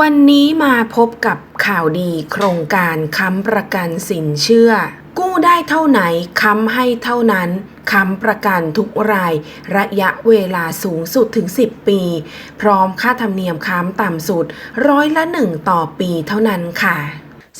วันนี้มาพบกับข่าวดีโครงการค้ำประกันสินเชื่อ กู้ได้เท่าไหนค้ำให้เท่านั้นค้ำประกันทุกราย ระยะเวลาสูงสุดถึง 10 ปี พร้อมค่าธรรมเนียมค้ำต่ำสุดร้อยละหนึ่งต่อปีเท่านั้นค่ะ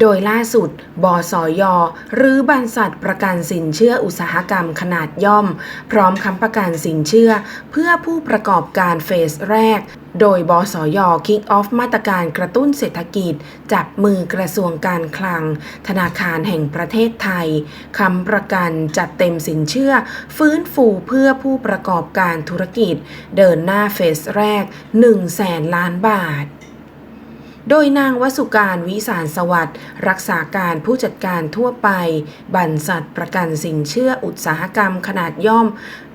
โดยล่าสุด บสย หรือบรรษัทประกันสินเชื่ออุตสาหกรรมขนาดย่อม พร้อมค้ำประกันสินเชื่อ เพื่อผู้ประกอบการเฟสแรก โดยบสยคิกออฟมาตรการกระตุ้นเศรษฐกิจ จับมือกระทรวงการคลัง ธนาคารแห่งประเทศไทยค้ำประกันจัดเต็มสินเชื่อ ฟื้นฟูเพื่อผู้ประกอบการธุรกิจ เดินหน้าเฟสแรก1แสนล้านบาท โดยนางวสุการวิสารสวัสดิ์รักษาการผู้จัดการทั่วไป บรรษัทประกันสินเชื่ออุตสาหกรรมขนาดย่อม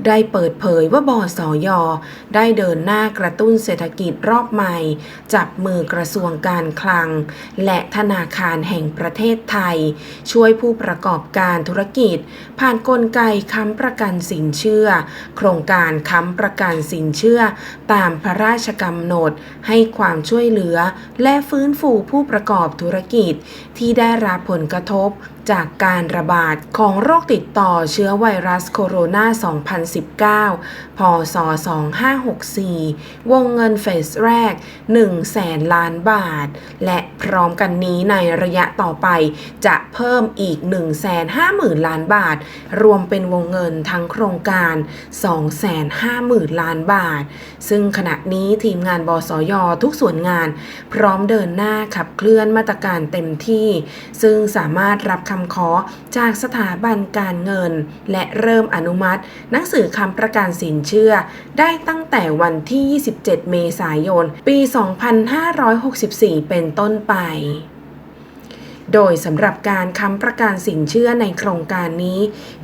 ได้เปิดเผยว่าบสยได้เดินหน้ากระตุ้นเศรษฐกิจรอบใหม่ จับมือกระทรวงการคลัง และธนาคารแห่งประเทศไทย ช่วยผู้ประกอบการธุรกิจ ผ่านนกลไกค้ำประกันสินเชื่อ โครงการค้ำประกันสินเชื่อ ตามพระราชกำหนดให้ความช่วยเหลือและฟื้นฟูผู้ประกอบธุรกิจ ที่ได้รับผลกระทบจากการระบาดของโรคติดต่อเชื้อไวรัสโคโรนา 2019 พศ 2564 วงเงินเฟสแรก 1 แสนล้านบาท และพร้อมกันนี้ในระยะต่อไปจะเพิ่มอีก 1 5 0 0 0 0 ล้านบาท รวมเป็นวงเงินทั้งโครงการ 2 5 0 0 0 0 ล้านบาท ซึ่งขณะนี้ทีมงานบสยทุกส่วนงาน พร้อมเดินหน้าขับเคลื่อนมาตรการเต็มที่ ซึ่งสามารถรับคำขอจากสถาบันการเงิน และเริ่มอนุมัติ หนังสือคำประกันสินเชื่อ ได้ตั้งแต่วันที่ 27 เมษายน ปี 2564 เป็นต้นไป โดยสำหรับการค้ำประกันสินเชื่อในโครงการนี้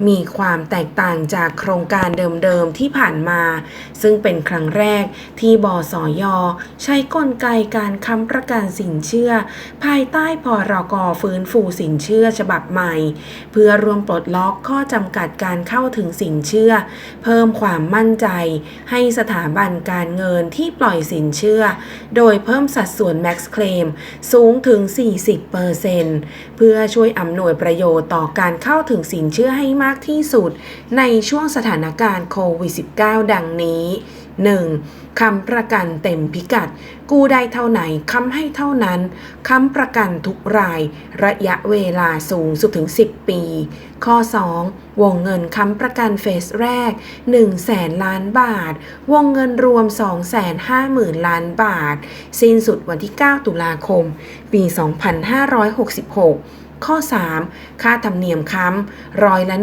มีความแตกต่างจากโครงการเดิมๆที่ผ่านมา ซึ่งเป็นครั้งแรกที่บสย ใช้กลไกการค้ำประกันสินเชื่อ ภายใต้พรกฟื้นฟูสินเชื่อฉบับใหม่ เพื่อรวมปลดล็อกข้อจำกัดการเข้าถึงสินเชื่อ เพิ่มความมั่นใจ ให้สถาบันการเงินที่ปล่อยสินเชื่อ โดยเพิ่มสัดส่วน Max Claim สูงถึง 40%เพื่อช่วยอำนวยประโยชน์ต่อการเข้าถึงสินเชื่อให้มากที่สุด ในช่วงสถานการณ์โควิด -19 ดังนี้ 1. คำประกันเต็มพิกัด กู้ได้เท่าไหนค้ำให้เท่านั้นค้ำประกันทุกราย ระยะเวลาสูงสุดถึง 10 ปี ข้อ 2. วงเงินค้ำประกันเฟสแรก1แสนล้านบาท วงเงินรวม 250,000 ล้านบาท สิ้นสุดวันที่ 9 ตุลาคม ปี 2566 ข้อ 3 ค่าธรรมเนียมค้ำร้อยละ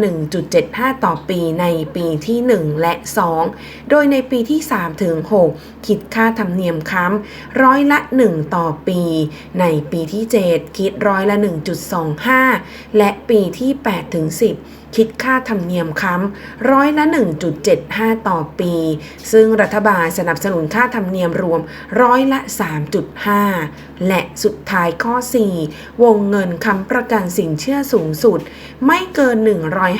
1.75 ต่อปีในปีที่ 1 และ 2 โดยในปีที่ 3 ถึง 6 คิดค่าธรรมเนียมค้ำร้อยละ 1 ต่อปี ในปีที่ 7 คิดร้อยละ 1.25 และปีที่ 8 ถึง 10 คิดค่าธรรมเนียมค้ำร้อยละ 1.75 ต่อปี ซึ่งรัฐบาลสนับสนุนค่าธรรมเนียมรวมร้อยละ 3.5 และสุดท้ายข้อ 4 วงเงินค้ำประกันสินเชื่อสูงสุด ไม่เกิน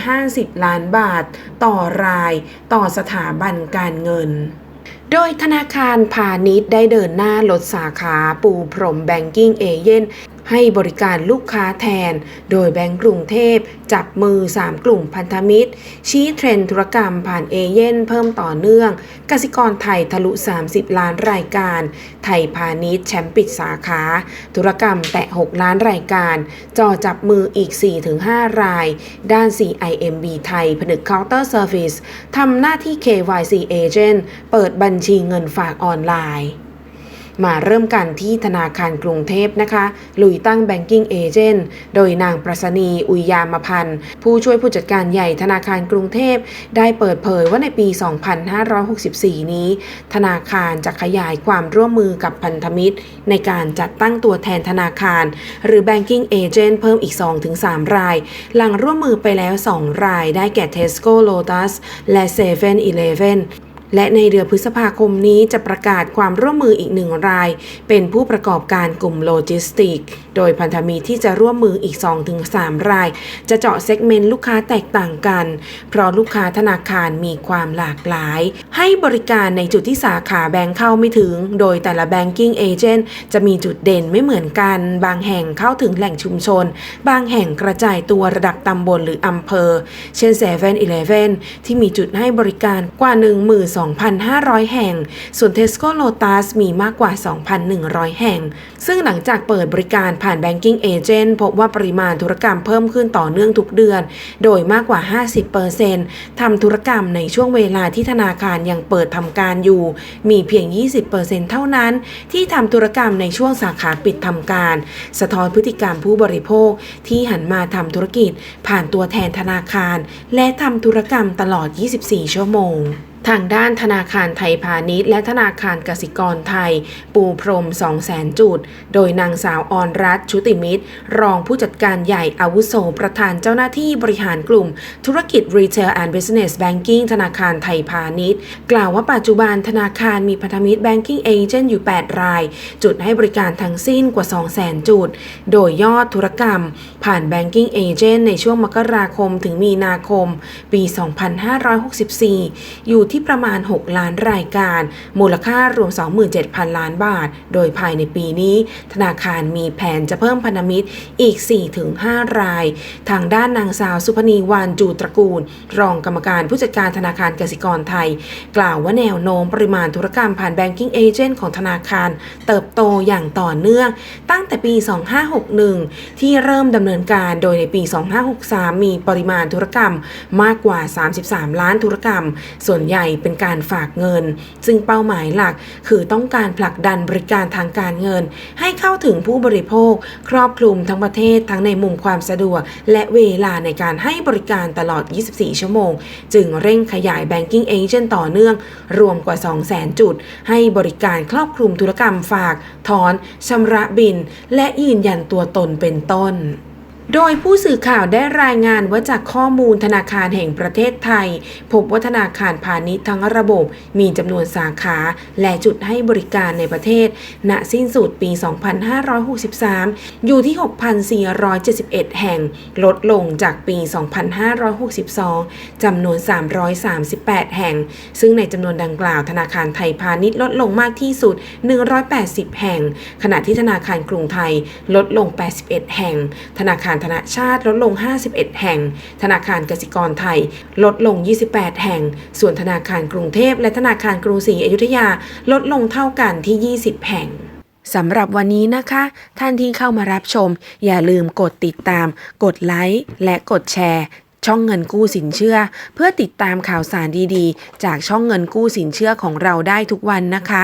150 ล้านบาท ต่อรายต่อสถาบันการเงินโดยธนาคารพาณิชย์ได้เดินหน้าลดสาขาปูพรมแบงกิ้งเอเย่น ให้บริการลูกค้าแทน โดยแบงก์กรุงเทพ จับมือ 3 กลุ่มพันธมิตร ชี้เทรนธุรกรรมผ่านเอเย่นเพิ่มต่อเนื่อง กสิกรไทยทะลุ 30 ล้านรายการ ไทยพาณิชย์แชมป์ปิดสาขา ธุรกรรมแตะ 6 ล้านรายการจอจับมืออีก 4-5 ราย ด้าน CIMB ไทย ผนึกเคาน์เตอร์เซอร์วิสทำหน้าที่ KYC Agent เปิดบัญชีเงินฝากออนไลน์ มาเริ่มกันที่ธนาคารกรุงเทพนะคะ ลุยตั้ง Banking Agent โดยนางประสนีอุยยามพันธ์ ผู้ช่วยผู้จัดการใหญ่ธนาคารกรุงเทพ ได้เปิดเผยว่าในปี 2564 นี้ ธนาคารจะขยายความร่วมมือกับพันธมิตร ในการจัดตั้งตัวแทนธนาคาร หรือ Banking Agent เพิ่มอีก 2-3 ราย หลังร่วมมือไปแล้ว 2 รายได้แก่ Tesco Lotus และ7 e เ e ่ e อ และในเดือนพฤษภาคมนี้จะประกาศความร่วมมืออีกหนึ่งราย เป็นผู้ประกอบการกลุ่มโลจิสติก โดยพันธมิตรที่จะร่วมมืออีก 2-3 ราย จะเจาะเซกเมนต์ลูกค้าแตกต่างกัน เพราะลูกค้าธนาคารมีความหลากหลาย ให้บริการในจุดที่สาขาแบงค์เข้าไม่ถึง โดยแต่ละแบงกิ้งเอเจนต์จะมีจุดเด่นไม่เหมือนกัน บางแห่งเข้าถึงแหล่งชุมชน บางแห่งกระจายตัวระดับตำบลหรืออำเภอ เช่น7 e เ e ่ e อที่มีจุดให้บริการกว่า2,500 แห่ง ส่วน Tesco Lotus มีมากกว่า 2,100 แห่ง ซึ่งหลังจากเปิดบริการผ่าน Banking Agent พบว่าปริมาณธุรกรรมเพิ่มขึ้นต่อเนื่องทุกเดือน โดยมากกว่า 50%ทำธุรกรรมในช่วงเวลาที่ธนาคารยังเปิดทำการอยู่ มีเพียง 20%เท่านั้น ที่ทำธุรกรรมในช่วงสาขาปิดทำการ สะท้อนพฤติกรรมผู้บริโภคที่หันมาทำธุรกิจผ่านตัวแทนธนาคาร และทำธุรกรรมตลอด 24 ชั่วโมง ทางด้านธนาคารไทยพาณิชย์และธนาคารกสิกรไทย ปูพรม 200,000 จุด โดยนางสาวออนรัตชุติมิตร รองผู้จัดการใหญ่อาวุโสประธานเจ้าหน้าที่บริหารกลุ่ม ธุรกิจ Retail and Business Banking ธนาคารไทยพาณิชย์ กล่าวว่าปัจจุบันธนาคารมีพันธมิตร Banking Agent อยู่ 8 ราย จุดให้บริการทั้งสิ้นกว่า 200,000 จุด โดยยอดธุรกรรม ผ่าน Banking Agent ในช่วงมกราคมถึงมีนาคม ปี 2564 อยู่ที่ประมาณ 6 ล้านรายการ มูลค่ารวม 27,000 ล้านบาท โดยภายในปีนี้ ธนาคารมีแผนจะเพิ่มพันธมิตรอีก 4-5 ราย ทางด้านนางสาวสุพนีวานจูตระกูล รองกรรมการผู้จัดการธนาคารกสิกรไทย กล่าวว่าแนวโน้มปริมาณธุรกรรมผ่าน Banking Agent ของธนาคาร เติบโตอย่างต่อเนื่อง ตั้งแต่ปี 2561 ที่เริ่มดำเนินการโดยในปี 2563 มีปริมาณธุรกรรมมากกว่า 33 ล้านธุรกรรม ส่วนใหญ่เป็นการฝากเงิน ซึ่งเป้าหมายหลักคือต้องการผลักดันบริการทางการเงิน ให้เข้าถึงผู้บริโภค ครอบคลุมทั้งประเทศทั้งในมุมความสะดวก และเวลาในการให้บริการตลอด 24 ชั่วโมง จึงเร่งขยาย Banking Agent ต่อเนื่อง รวมกว่า 200,000 จุด ให้บริการครอบคลุมธุรกรรมฝาก ถอนชำระบิน และยืนยันตัวตนเป็นต้น โดยผู้สื่อข่าวได้รายงานว่าจากข้อมูลธนาคารแห่งประเทศไทย พบว่าธนาคารพาณิชย์ทั้งระบบมีจำนวนสาขาและจุดให้บริการในประเทศ ณสิ้นสุดปี 2563 อยู่ที่ 6,471 แห่ง ลดลงจากปี 2562 จำนวน 338 แห่ง ซึ่งในจำนวนดังกล่าวธนาคารไทยพาณิชย์ลดลงมากที่สุด 180 แห่ง ขณะที่ธนาคารกรุงไทยลดลง 81 แห่ง ธนาคารธนาชาติลดลง 51 แห่ง ธนาคารกสิกรไทย ลดลง 28 แห่ง ส่วนธนาคารกรุงเทพและธนาคารกรุงศรีอยุธยาลดลงเท่ากันที่ 20 แห่งสำหรับวันนี้นะคะ ท่านที่เข้ามารับชม อย่าลืมกดติดตาม กดไลค์และกดแชร์ ช่องเงินกู้สินเชื่อ เพื่อติดตามข่าวสารดีๆ จากช่องเงินกู้สินเชื่อของเราได้ทุกวันนะคะ